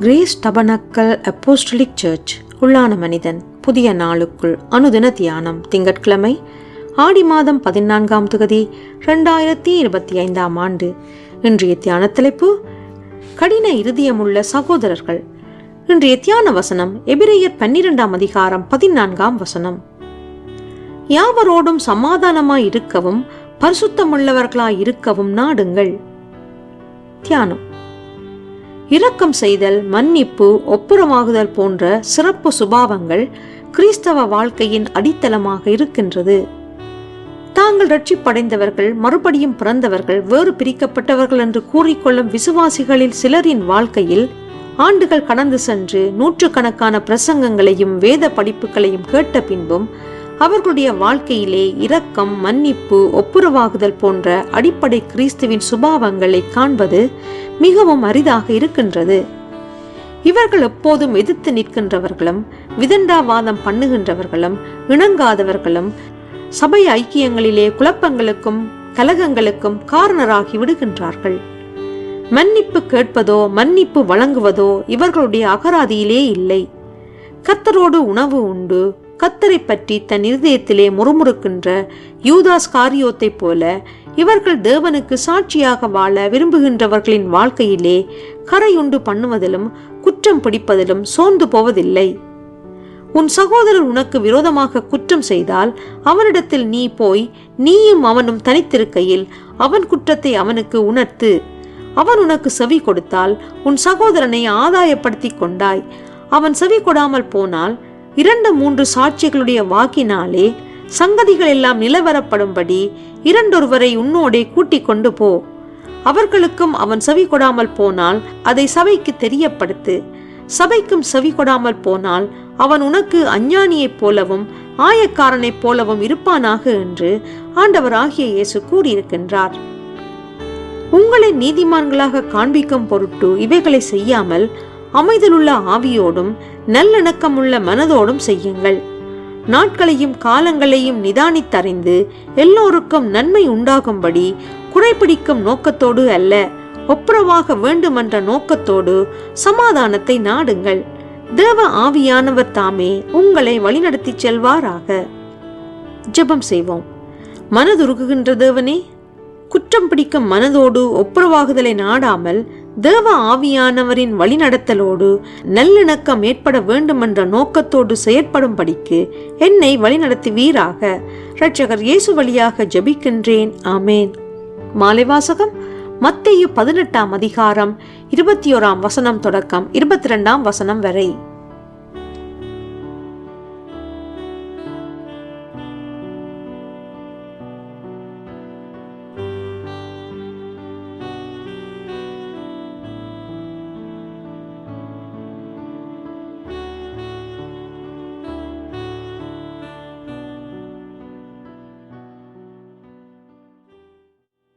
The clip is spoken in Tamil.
கிரேஸ் டபனக்கல் அப்போஸ்டலிக் சர்ச் உள்ளான மனிதன் புதிய நாளுக்குள் அனுதின தியானம் திங்கட்கிழமை ஆடி மாதம் பதினான்காம் தொகுதி ரெண்டாயிரத்தி இருபத்தி ஐந்தாம் ஆண்டு. இன்றைய தியான தலைப்பு கடின இருதயமுள்ள சகோதரர்கள். இன்றைய தியான வசனம் எபிரேயர் பன்னிரெண்டாம் அதிகாரம் பதினான்காம் வசனம். யாவரோடும் சமாதானமாய் இருக்கவும் பரிசுத்தமுள்ளவர்களாய் இருக்கவும் நாடுங்கள். தியானம். இரக்கம் செய்தல் மன்னிப்பு ஒப்புரமாகுதல் போன்ற சிறப்பு சுபாவங்கள் கிறிஸ்தவ வாழ்க்கையின் அடித்தளமாக இருக்கின்றது. தாங்கள் ரட்சிப்படைந்தவர்கள் மறுபடியும் பிறந்தவர்கள் வேறு பிரிக்கப்பட்டவர்கள் என்று கூறிக்கொள்ளும் விசுவாசிகளில் சிலரின் வாழ்க்கையில் ஆண்டுகள் கடந்து சென்று நூற்றுக்கணக்கான பிரசங்கங்களையும் வேத படிப்புகளையும் கேட்ட பின்பும் அவர்களுடைய வாழ்க்கையிலே இரக்கம் மன்னிப்பு ஒப்புரவாகுதல் போன்ற அடிப்படை கிறிஸ்துவின் சுபாவங்களை காண்பது மிகவும் அரிதாக இருக்கின்றது. இவர்கள் எப்போதும் எதிர்த்து நிற்கின்றவர்களும் விதண்டாவாதம் பண்ணுகின்றவர்களும் இணங்காதவர்களும் சபை ஐக்கியங்களிலே குழப்பங்களுக்கும் கலகங்களுக்கும் காரணராகி விடுகின்றார்கள். மன்னிப்பு கேட்பதோ மன்னிப்பு வழங்குவதோ இவர்களுடைய அகராதியிலே இல்லை. கத்தரோடு உணவு உண்டு கத்தரை பற்றி தன் இருதயத்திலே முறுமுறுக்கின்ற யூதாஸ் காரியோத்தைப் போல இவர்கள் தேவனுக்கு சாட்சியாக வாழ விரும்புகின்றவர்களின் வாழ்க்கையிலே கரையுண்டு பண்ணுவதிலும் குற்றம் பிடிப்பதிலும் சோர்ந்து போவதில்லை. உன் சகோதரர் உனக்கு விரோதமாக குற்றம் செய்தால் அவனிடத்தில் நீ போய் நீயும் அவனும் தனித்திருக்கையில் அவன் குற்றத்தை அவனுக்கு உணர்த்து அவன் உனக்கு செவி கொடுத்தால் உன் சகோதரனை ஆதாயப்படுத்தி கொண்டாய். அவன் செவி கொடாமல் போனால் இரண்டு மூன்று சாட்சிகளுடைய வாக்கினாலே சங்கதிகள் எல்லாம் நிலவரப்படும்படி இரண்டொருவரை உன்னோடே கூட்டிக் கொண்டு போ. அவர்களுக்கும் அவன் செவி கொடாமல் போனால் அதை சபைக்கு தெரியப்படுத்து. சபைக்கும் செவி கொடாமல் போனால் அவன் உனக்கு அஞ்ஞானியைப் போலவும் ஆயக்காரனைப் போலவும் இருப்பானாக என்று ஆண்டவராகிய இயேசு கூறியிருக்கின்றார். உங்களை நீதிமான்களாக காண்பிக்கும் பொருட்டு இவைகளை செய்யாமல் அமைதலுள்ள ஆவியோடும் நல்லிணக்கமுள்ள மனதோடும் செய்யுங்கள். நாட்களையும் காலங்களையும் நிதானித்தறிந்து எல்லோருக்கும் நன்மை உண்டாகும்படி குறைபிடிக்கும் நோக்கத்தோடு அல்ல ஒப்புரவாக வேண்டுமென்ற நோக்கத்தோடு சமாதானத்தை நாடுங்கள். தேவ ஆவியானவர் தாமே உங்களை வழிநடத்தி செல்வாராக. ஜெபம் செய்வோம். மனதுருகுகின்ற தேவனே குற்றம் பிடிக்கும் மனதோடு ஒப்புரவாகுதலை நாடாமல் தேவ ஆவியானவரின் வழிநடத்தலோடு நல்லிணக்கம் ஏற்பட வேண்டுமென்ற நோக்கத்தோடு செயற்படும்படிக்கு என்னை வழிநடத்துவீராக. இரட்சகர் இயேசு வழியாக ஜபிக்கின்றேன். ஆமேன். மாலைவாசகம் மத்திய பதினெட்டாம் அதிகாரம் இருபத்தி ஓராம் வசனம் தொடக்கம் இருபத்தி ரெண்டாம் வசனம் வரை.